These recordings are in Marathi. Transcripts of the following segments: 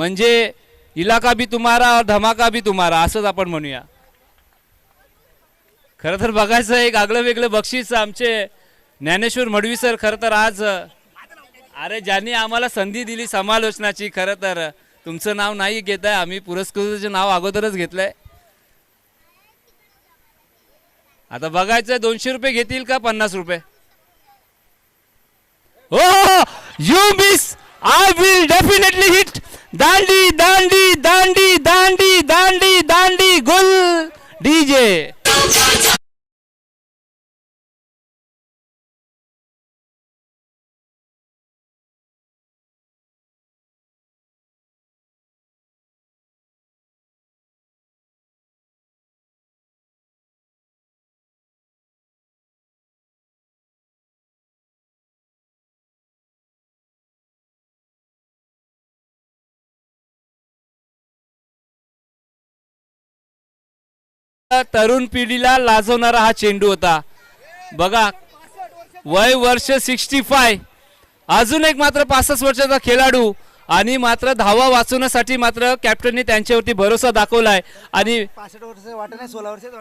म्हणजे इलाका बी तुम्हारा और धमाका बी तुम्हारा असंच आपण म्हणूया. खरं तर बघायचं एक आगळं वेगळं बक्षीस आमचे ज्ञानेश्वर मडवी सर खरं तर आज अरे ज्यांनी आम्हाला संधी दिली समालोचनाची खरं तर तुमचं नाव नाही घेत आहे आम्ही पुरस्कृताचे नाव अगोदरच घेतलंय. आता बघायचं दोनशे रुपये घेतील का पन्नास रुपये? हो. हो, हो. You miss I will definitely hit. दांडी दांडी दांडी दांडी दांडी दांडी गुल डीजे. तरुण पिढीला लाजवणारा हा चेंडू होता. बघा वय वर्ष सिक्स्टी फाय अजून एक मात्र पासष्ट वर्षाचा खेळाडू आणि मात्र धावा वाचवण्यासाठी मात्र कॅप्टनने त्यांच्यावरती भरोसा दाखवलाय. आणि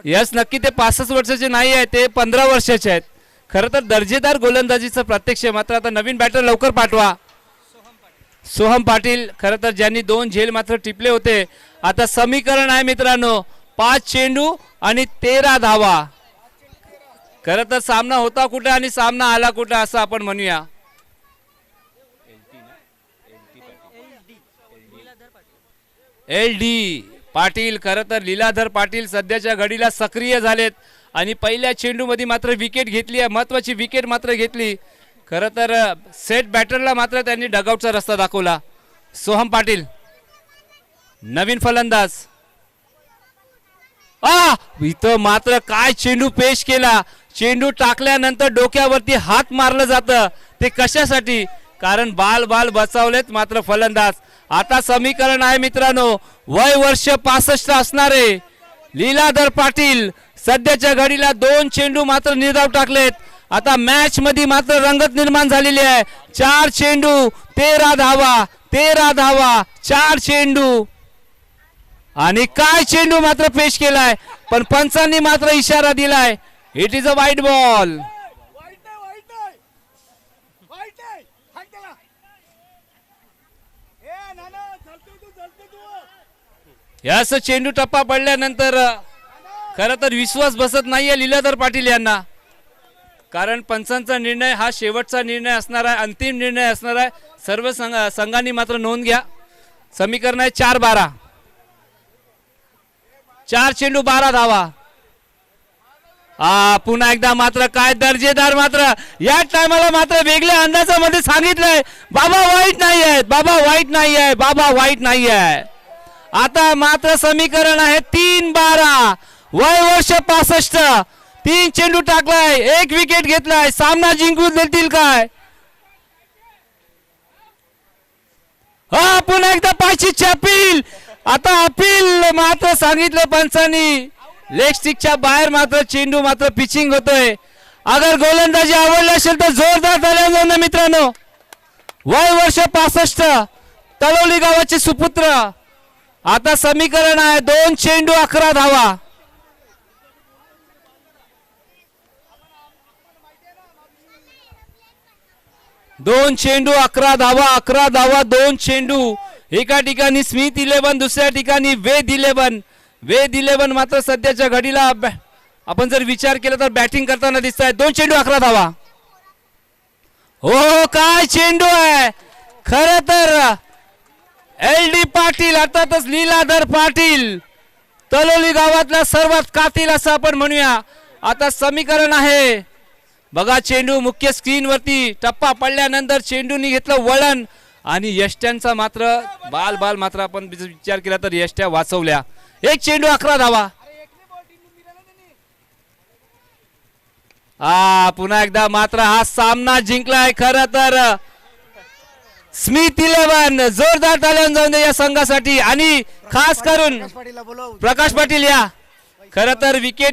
यस नक्की ते पासष्ट वर्षाचे नाही आहे ते पंधरा वर्षाचे आहेत. खरं तर दर्जेदार गोलंदाजीचं प्रत्यक्ष. मात्र आता नवीन बॅटर लवकर पाठवा. सोहम पाटील खरं तर ज्यांनी दोन झेल मात्र टिपले होते. आता समीकरण आहे मित्रांनो. पाच चेंडू आणि तेरा धावा. खरं तर सामना होता कुठे आणि सामना आला कुठे असं आपण म्हणूया. एल डी पाटील खरं तर लीलाधर पाटील सध्याच्या घडीला सक्रिय झालेत आणि पहिल्या चेंडूमध्ये मात्र विकेट घेतली आहे महत्वाची विकेट मात्र घेतली. खरं तर सेट बॅटरला मात्र त्यांनी डगआउटचा रस्ता दाखवला. सोहम पाटील नवीन फलंदाज. आ इथं मात्र काय चेंडू पेश केला? चेंडू टाकल्यानंतर डोक्यावरती हात मारलं जातं. ते कशासाठी? कारण बाल बाल बचावलेत मात्र फलंदाज. आता समीकरण आहे मित्रांनो वय वर्ष पासष्ट असणारे लीलाधर पाटील सध्याच्या घडीला दोन चेंडू मात्र निर्धाव टाकलेत. आता मॅच मध्ये मात्र रंगत निर्माण झालेली आहे. चार चेंडू तेरा धावा तेरा धावा चार चेंडू. आणि काय चेंडू मात्र पेश केलाय पण पंचांनी मात्र इशारा दिलाय. इट इज अ वाईट बॉल वाईट यास चेंडू टप्पा पडल्यानंतर खर तर विश्वास बसत नाहीये लीलाधर पाटील यांना. कारण पंचांचा निर्णय हा शेवटचा निर्णय असणार आहे अंतिम निर्णय असणार आहे. सर्व संघ संघांनी मात्र नोंद घ्या. समीकरण आहे चार बारा. चार चेंडू बारा धावा. हा पुन्हा एकदा मात्र काय दर्जेदार मात्र. या टायमाला मात्र वेगळ्या अंदाजामध्ये सांगितलंय बाबा वाईट नाही आहेत बाबा वाईट नाही आहे बाबा वाईट नाही आहे आता मात्र समीकरण आहे तीन बारा. वय वर्ष पासष्ट. तीन चेंडू टाकलाय एक विकेट घेतलाय. सामना जिंकून देतील काय? हा पुन्हा एकदा पाचशे छापील. आता अपील मात्र सांगितलं पंचांनी. लेग स्टिकच्या बाहेर मात्र चेंडू मात्र पिचिंग होतोय. अगर गोलंदाजी आवडली असेल तर जोरदार ताल्या ना मित्रांनो. वय वर्ष पासष्ट. तळवली गावाचे सुपुत्र. आता समीकरण आहे दोन चेंडू अकरा धावा. दोन चेंडू अकरा धावा अकरा धावा दोन चेंडू. एका ठिकाणी स्मिथ इलेव्हन दुसऱ्या ठिकाणी वेद इलेव्हन. वेद इलेव्हन मात्र सध्याच्या घडीला आपण जर विचार केला तर बॅटिंग करताना दिसत आहे दोन चेंडू अकरा धावा. हो, हो काय चेंडू आहे? खर तर एल डी पाटील अर्थातच लीलाधर पाटील. तलोली गावातला सर्वात कातील असं आपण म्हणूया. आता समीकरण आहे. बघा चेंडू मुख्य स्क्रीनवरती टप्पा पडल्यानंतर चेंडूनी घेतलं वळण. आणि यष्ट्यांचा मात्र बाल बाल मात्र आपण विचार केला तर यष्ट्या वाचवल्या. एक चेंडू अकरा धावा. हा पुन्हा एकदा मात्र हा सामना जिंकलाय खर तर. स्मिथ इलेव्हन जोरदार टाळ्यान जाऊन दे या संघासाठी. आणि खास करून प्रकाश पाटील या. खर तर विकेट